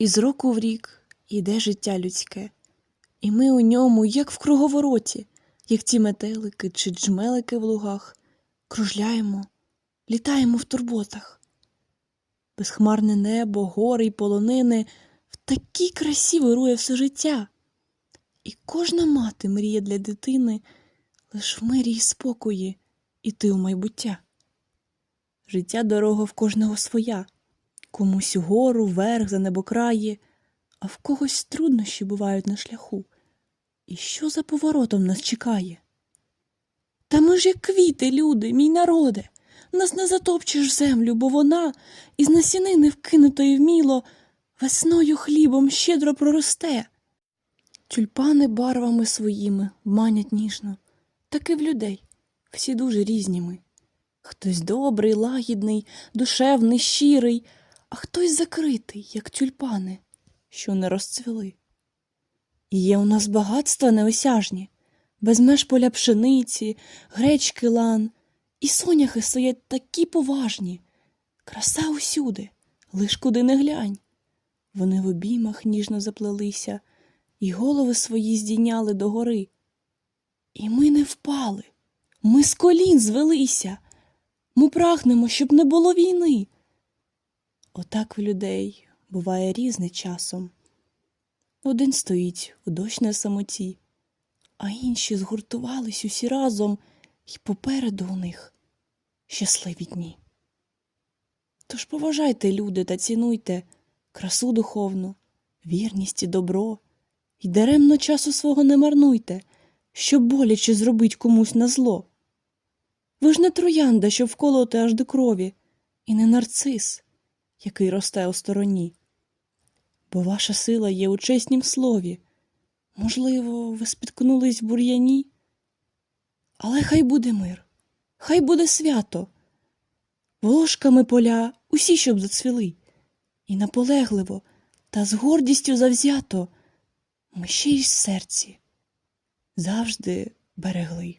І з року в рік іде життя людське, і ми у ньому, як в круговороті, як ті метелики чи джмелики в лугах, кружляємо, літаємо в турботах. Безхмарне небо, гори й полонини в такій красі вирує все життя. І кожна мати мріє для дитини лиш в мирі й спокої іти у майбуття. Життя дорога в кожного своя, комусь угору, вверх, за небокраї, а в когось труднощі бувають на шляху. І що за поворотом нас чекає? Та ми ж як квіти, люди, мій народе, нас не затопчеш землю, бо вона із насінини вкинутої вміло весною хлібом щедро проросте. Тюльпани барвами своїми манять ніжно, так і в людей, всі дуже різні ми. Хтось добрий, лагідний, душевний, щирий, а хтось закритий, як тюльпани, що не розцвіли. І є у нас багатства неосяжні, без меж поля пшениці, гречки лан, і соняхи стоять такі поважні, краса усюди, лиш куди не глянь. Вони в обіймах ніжно заплелися, і голови свої здійняли догори. І ми не впали, ми з колін звелися, ми прагнемо, щоб не було війни. Отак в людей буває різне часом. Один стоїть у дощ на самоті, а інші згуртувались усі разом, і попереду у них щасливі дні. Тож поважайте, люди, та цінуйте красу духовну, вірність і добро, і даремно часу свого не марнуйте, щоб боляче зробить комусь на зло. Ви ж не троянда, щоб вколоти аж до крові, і не нарцис, який росте у стороні. Бо ваша сила є у чеснім слові. Можливо, ви спіткнулись в бур'яні? Але хай буде мир, хай буде свято. Волошками поля усі, щоб зацвіли, і наполегливо та з гордістю завзято ми ще й серці завжди берегли.